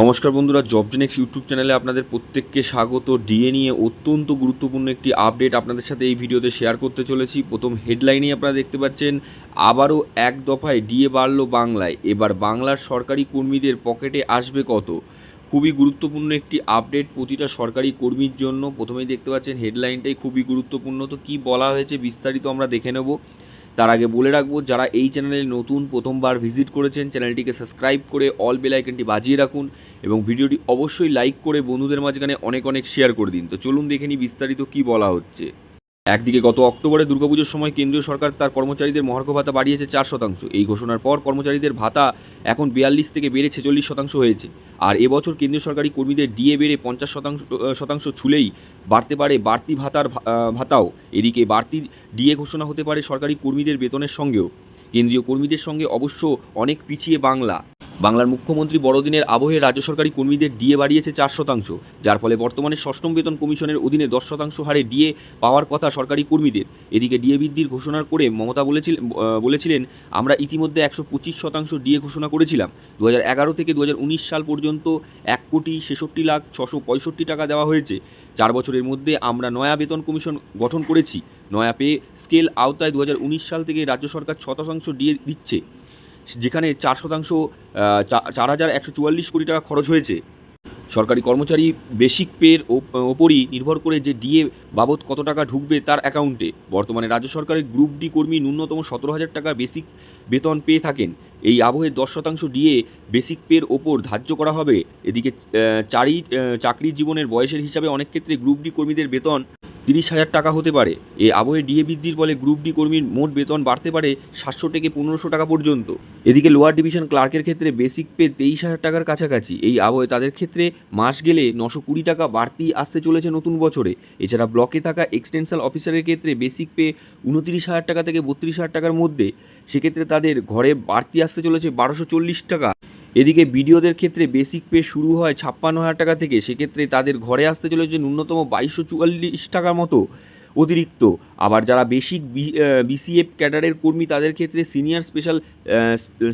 নমস্কার বন্ধুরা জবজেনেক্স ইউটিউব চ্যানেলে আপনাদের প্রত্যেককে স্বাগত। ডিএ নিয়ে অত্যন্ত গুরুত্বপূর্ণ একটি আপডেট আপনাদের সাথে এই ভিডিওতে শেয়ার করতে চলেছি। প্রথম হেডলাইনেই আপনারা দেখতে পাচ্ছেন, আবারও এক দফায় ডিএ বাড়ল বাংলায়। এবার বাংলার সরকারি কর্মীদের পকেটে আসবে কত? খুবই গুরুত্বপূর্ণ একটি আপডেট প্রতিটা সরকারি কর্মীর জন্য। প্রথমেই দেখতে পাচ্ছেন হেডলাইনটাই খুবই গুরুত্বপূর্ণ। তো কী বলা হয়েছে বিস্তারিত আমরা দেখে নেব। তার আগে বলে রাখব, যারা এই চ্যানেলে নতুন প্রথমবার ভিজিট করেছেন চ্যানেলটিকে সাবস্ক্রাইব করে অল বেলাইকনটি বাজিয়ে রাখুন এবং ভিডিওটি অবশ্যই লাইক করে বন্ধুদের মাঝখানে অনেক অনেক শেয়ার করে দিন। তো চলুন দেখে নিই বিস্তারিত কী বলা হচ্ছে। একদিকে গত অক্টোবরে দুর্গাপুজোর সময় কেন্দ্রীয় সরকার তার কর্মচারীদের মহার্ঘ ভাতা বাড়িয়েছে চার শতাংশ। এই ঘোষণার পর কর্মচারীদের ভাতা এখন বিয়াল্লিশ থেকে বেড়ে ছেচল্লিশ শতাংশ হয়েছে। আর এবছর কেন্দ্রীয় সরকারি কর্মীদের ডিএ বেড়ে পঞ্চাশ শতাংশ শতাংশ ছুলেই বাড়তে পারে বাড়তি ভাতার ভাতাও। এদিকে বাড়তি ডিএ ঘোষণা হতে পারে সরকারি কর্মীদের বেতনের সঙ্গেও। কেন্দ্রীয় কর্মীদের সঙ্গে অবশ্য অনেক পিছিয়ে বাংলা। বাংলার মুখ্যমন্ত্রী বড়দিনের আবহে রাজ্য সরকারি কর্মীদের ডিএ বাড়িয়েছে চার শতাংশ যার ফলে বর্তমানে ষষ্ঠম বেতন কমিশনের অধীনে দশ শতাংশ হারে ডিএ পাওয়ার কথা সরকারি কর্মীদের। এদিকে ডিএ বৃদ্ধির ঘোষণা করে মমতা বলেছিল আহ, বলেছিলেন আমরা ইতিমধ্যে একশো পঁচিশ শতাংশ ডিএ ঘোষণা করেছিলাম। দু এগারো থেকে দু সাল পর্যন্ত এক কোটি ছেষট্টি লাখ ছশো পঁয়ষট্টি টাকা দেওয়া হয়েছে। চার বছরের মধ্যে আমরা নয়া বেতন কমিশন গঠন করেছি। নয়া পে স্কেল আওতায় দু হাজার উনিশ সাল থেকে রাজ্য সরকার ছ শতাংশ ডিএ দিচ্ছে। যেখানে চার শতাংশ চার হাজার একশো চুয়াল্লিশ কোটি টাকা খরচ হয়েছে। সরকারি কর্মচারী বেসিক পের ওপরই নির্ভর করে যে ডিএ বাবদ কত টাকা ঢুকবে তার অ্যাকাউন্টে। বর্তমানে রাজ্য সরকারের গ্রুপ ডি কর্মী ন্যূনতম সতেরো হাজার টাকা বেসিক বেতন পেয়ে থাকেন। এই আবহে দশ শতাংশ ডিএ বেসিক পের ওপর ধার্য করা হবে। এদিকে চারি আহ, চাকরির জীবনের বয়সের হিসাবে অনেক ক্ষেত্রে গ্রুপ ডি কর্মীদের বেতন তিরিশ হাজার টাকা হতে পারে। এ আবহে ডিএ বৃদ্ধির ফলে গ্রুপ ডি কর্মীর মোট বেতন বাড়তে পারে সাতশো থেকে পনেরোশো টাকা পর্যন্ত। এদিকে লোয়ার ডিভিশন ক্লার্কের ক্ষেত্রে বেসিক পে তেইশ হাজার টাকার কাছাকাছি। এই আবহে তাদের ক্ষেত্রে মাস গেলে নশো কুড়ি টাকা বাড়তি আসতে চলেছে নতুন বছরে। এছাড়া ব্লকে থাকা এক্সটেনশাল অফিসারের ক্ষেত্রে বেসিক পে উনত্রিশ হাজার টাকা থেকে বত্রিশ হাজার টাকার মধ্যে। সেক্ষেত্রে তাদের ঘরে বাড়তি আসতে চলেছে বারোশো চল্লিশ টাকা। এদিকে বিডিওদের ক্ষেত্রে বেসিক পে শুরু হয় ছাপ্পান্ন হাজার টাকা থেকে। সেক্ষেত্রে তাদের ঘরে আসতে চলেছে ন্যূনতম বাইশশো চুয়াল্লিশ টাকার মতো অতিরিক্ত। আবার যারা বেসিক বিসিএফ ক্যাডারের কর্মী, তাদের ক্ষেত্রে সিনিয়র স্পেশাল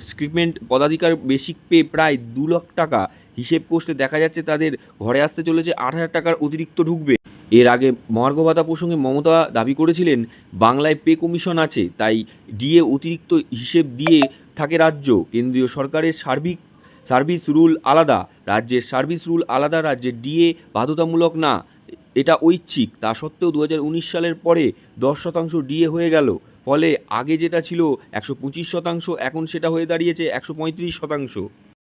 স্ক্রিপমেন্ট পদাধিকার বেসিক পে প্রায় দু লাখ টাকা। হিসেব কষতে দেখা যাচ্ছে তাদের ঘরে আসতে চলেছে আট হাজার টাকার অতিরিক্ত ঢুকবে। এর আগে মহার্ঘ ভাতা প্রসঙ্গে মমতা দাবি করেছিলেন, বাংলায় পে কমিশন আছে, তাই ডিএ অতিরিক্ত হিসেব দিয়ে থাকে রাজ্য। কেন্দ্রীয় সরকারের সার্বিক সার্ভিস রুল আলাদা, রাজ্যের সার্ভিস রুল আলাদা, রাজ্যের ডিএ বাধ্যতামূলক না, এটা ঐচ্ছিক। তা সত্ত্বেও দু হাজার উনিশ সালের পরে দশ শতাংশ ডিএ হয়ে গেল। ফলে আগে যেটা ছিল একশো পঁচিশ শতাংশ, এখন সেটা হয়ে দাঁড়িয়েছে একশো পঁয়ত্রিশ শতাংশ।